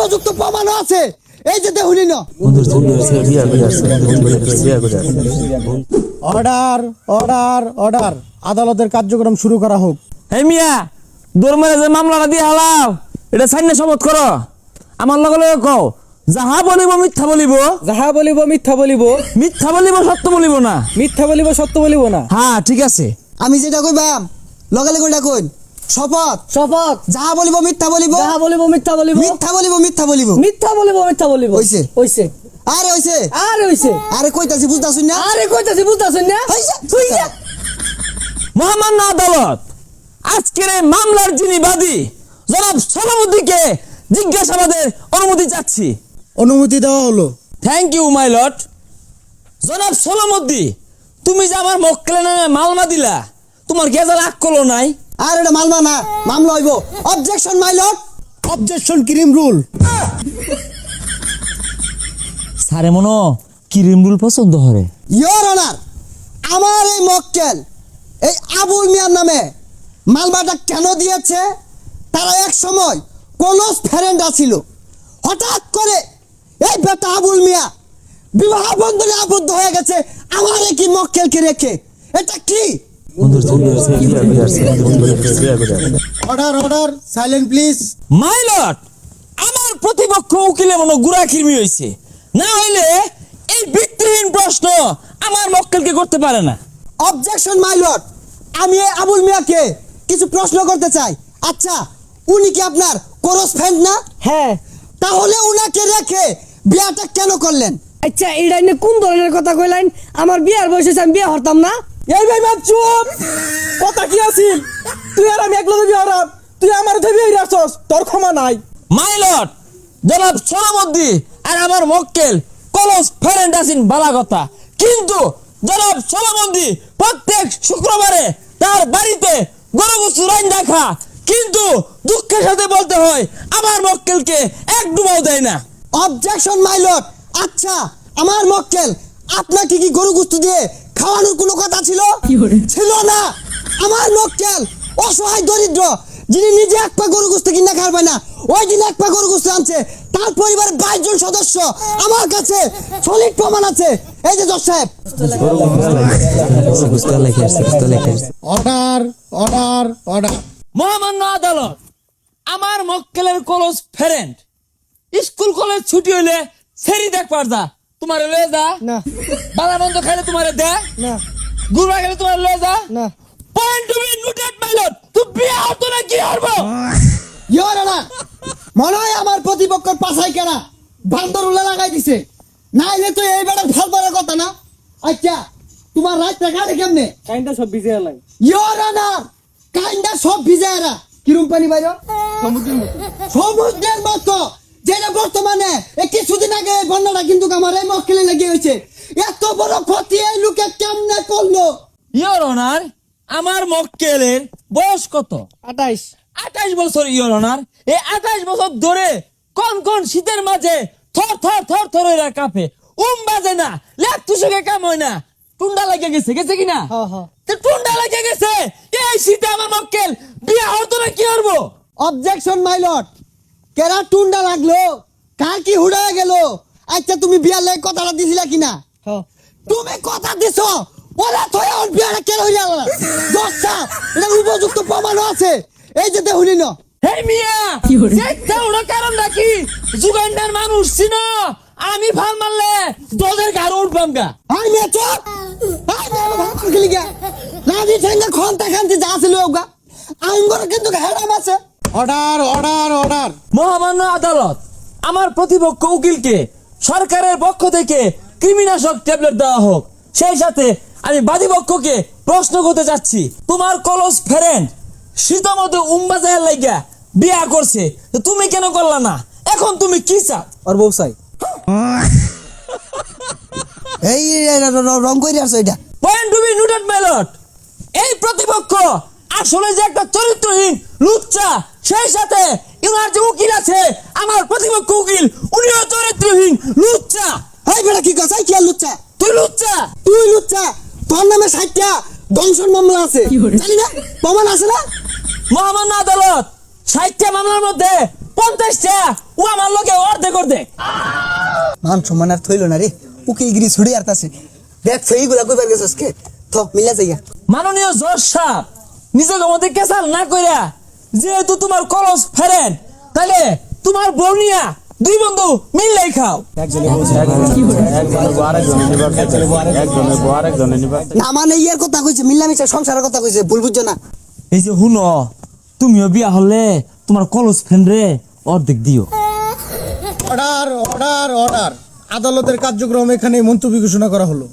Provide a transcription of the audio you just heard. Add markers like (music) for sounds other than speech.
উপযুক্ত প্রমাণও আছে। এই যে দেহুলি না অর্ডার অর্ডার অর্ডার। আদালতের কার্যক্রম শুরু করা হোক। হে মিয়া দৌড় যে মামলাটা দিয়ে হালাও এটা সাইনে শপথ করো। আমার লগে লগে কও যাহা বলিব মিথ্যা বলিব। যাহা বলিব মিথ্যা বলিব। মিথ্যা বলিব সত্য বলিব না। মিথ্যা বলিব সত্য বলিব না। হ্যাঁ ঠিক আছে। আমি যেটা কইবাম লগে লগে কইন। শপথ। শপথ। যাহা বলিব মিথ্যা বলিব। যাহা বলিব মিথ্যা বলিব। মিথ্যা বলিব মিথ্যা বলিব। মিথ্যা বলিব মিথ্যা বলিব। হইছে। হইছে। আরে হইছে। আর হইছে। আরে কইতাছি বুঝতাছুন না? আরে কইতাছি বুঝতাছেন না? হইছে। হইছে। মহামান্য আদালত আজকের এই মামলার যিনি বাদী জনাব সভাপতিকে জিজ্ঞাসাবাদের অনুমতি চাচ্ছি। অনুমতি দেওয়া হলো। থ্যাংক ইউ মাই লট জনাব সলমদ্দি তুমি যে আমার মক্কেলের নামে মালমা দিলা তোমার গেজাল আক করল নাই। আর এটা মামলা না মামলা হইব। অবজেকশন মাই লর্ড অবজেকশন ক্রিম রুল সারে মনো কিরিম রুল পছন্দ হরে? ইয়োর অনার আমার এই মক্কেল এই আবুল মিয়ার নামে মালবাটা কেন দিয়েছে? তারা এক সময় কলস ফ্রেন্ড ছিল হঠাৎ করে এই বেটা আবুল মিয়া বিবাহ বন্ধনে আবদ্ধ হয়ে গেছে। আমার কি মক্কেলকে রেখে? এটা কি? Order order silent please my আমার প্রতিপক্ষ উকিলে মনে গুড়া খিরমি হয়েছে না হইলে এই ভিত্তিহীন প্রশ্ন আমার মক্কেলকে করতে পারে না। অবজেকশন মাই লর্ড আমি এই আবুল মিয়াকে কিছু প্রশ্ন করতে চাই। আচ্ছা উনি কি আপনার কোরস ফ্রেন্ড না? হ্যাঁ। তাহলে উনাকে রেখে বিয়াটা কেন করলেন? আচ্ছা এটা নিয়ে কোন ধরনের কথা কইলেন? আমার বিয়ার বয়সে আমি বিয়ে হরতাম না? এই ভাই বাপ চুপ। কথা কি আছিল? তুই আর আমি একলা দেবি আরাম। তুই আমার দেবি এই রাসস তোর ক্ষমা নাই। মাই লট জনাব সোনামদ্দি আর আমার মক্কেল কলস ফেরেন্ট আছেন বালা কথা কিন্তু জনাব সোনামদ্দি প্রত্যেক শুক্রবারে তার বাড়িতে গরু গুছু রাইন দেখা কিন্তু দুঃখের সাথে বলতে হয় আমার মক্কেলকে এক ডুবাও দেয় না। অবজেকশন মাই লর্ড আচ্ছা আমার মক্কেল আপনাকে কি গরু গুস্তু দিয়ে খাওয়ানোর কোনো কথা ছিল? ছিল না। আমার লোক মক্কেল অসহায় দরিদ্র যিনি নিজে এক পা গরু গুস্ত কিনা খাবে না ওই দিন এক পা গরু গুস্ত আনছে। তার পরিবারের বাইশ জন সদস্য আমার কাছে সলিড প্রমাণ আছে। এই যে জজ সাহেব। Order order order. মহামান্য আদালত আমার মক্কেলের কলস ফেরেন্ট স্কুল কলেজ ছুটি হইলে সেরি দেখ পারদা। তোমার লয়ে যা। না। বালা বন্ধ খাইলে তোমার দে। না। গুরবা গেলে তোমার লয়ে যা। না। Point to be noted my lord তুই বিয়ে হতো না কি হব ইয়োর না মনে হয় আমার প্রতিপক্ষের পাশাই কেনা বান্দর উল্লা লাগাই দিছে। না এলে তো এই বেড়ার ভালো পারার কথা না। আচ্ছা তোমার রাত কাটে কেমনে? কাইন্ডা সব বিজে এলাই। ইয়োর না কাইন্ডা সব ভিজে এরা। কিরম পানি বাইর? সমুদ্রের মতো। সমুদ্রের মতো। যেটা বর্তমানে কিছুদিন আগে বন্যাটা কিন্তু আমার এই মক্কেলে লেগে হয়েছে। এত বড় ক্ষতি এই লোকে কেমনে করল? ইয়োর অনার আমার মক্কেলের বয়স কত? আঠাইশ। আঠাশ বছর ইয়োর অনার এই আঠাশ বছর ধরে কোন কোন শীতের মাঝে থর থর থর থর হইরা কাঁপে। উম বাজে না লেখ তুষকে কাম হয় না। টুন্ডা লাগে গেছে গেছে কিনা হ্যাঁ হ্যাঁ তো টুন্ডা লাগে গেছে। এই শীতে আমার মক্কেল বিয়ে হতো না কি করব? অবজেকশন মাই লর্ড কেরা টুন্ডা লাগল? কার কি হুড়া গেল? আচ্ছা তুমি বিয়ার লাগে কথাটা দিছিলা কিনা? তুমি কথা দিছো। ওরা থয়ে ওর বিয়াটা কেন হইয়া গেল। দশটা এটা উপযুক্ত প্রমাণও আছে। এই যে দেহুলি না হে মিয়া! দেখতে ওরা কারণ নাকি? যুগান্ডার মানুষ চিনো? আমি ভালো মারলে দলের গাড়ি উঠবাম গা আই মে চুপ আই মে ভাত খেলি গা। রাজি ঠেঙ্গা খন্তা খান্তি যা ছিল ওগা। আঙ্গর কিন্তু হেডাম আছে। অর্ডার অর্ডার অর্ডার মহামান্য আদালত আমার প্রতিপক্ষ উকিলকে সরকারের পক্ষ থেকে কৃমিনাশক ট্যাবলেট দেওয়া হোক। সেই সাথে আমি বাদীপক্ষকে প্রশ্ন করতে চাচ্ছি তোমার কলস ফ্রেন্ড শীতমতো উম্বাজায়ের লাইগা বিয়া করছে তো তুমি কেন করলা না? এখন তুমি কি চাও? আর বউ চাই। (laughs) এই রং করে আসো এটা। Point to be noted my lord এই প্রতিপক্ষ আসলে যে একটা চরিত্রহীন লুচ্চা সেই সাথে ইনার যে উকিল আছে আমার প্রতিপক্ষ উকিল উনিও চরিত্রহীন লুচ্চা। এই বেটা কি কথা কি আর লুচ্চা? তুই লুচ্চা? তুই লুচ্চা? তোর নামে ষাটটা দংশন মামলা আছে। জানি না প্রমাণ আছে না? মহামান্য আদালত সাহিত্য মামলার মধ্যে পঞ্চাশটা ও আমার লোকে অর্ধেক অর্ধেক। মান সম্মান আর থইল না রে উকিলগিরি ছুড়ে আর তাছে দেখ সেইগুলা কইবার গেছস কে? থ মিলা যাইয়া। মাননীয় জজ সাহেব নিজেকে মধ্যে কেসাল না কইরা যেহেতু তোমার কলস ফেরেন তাহলে তোমার বর্ণিয়া দুই বন্ধু মিললেই খাও। না মানে ইয়ার কথা কইছে মিলামিশা সংসারের কথা কইছে ভুল বুঝছ না? এই যে হুনো তুমিও বিয়া হলে তোমার কলস ফ্রেন্ড রে অর্ধেক দিও। Order order order. আদালতের কার্যক্রম এখানে মন্তব্য ঘোষণা করা হলো।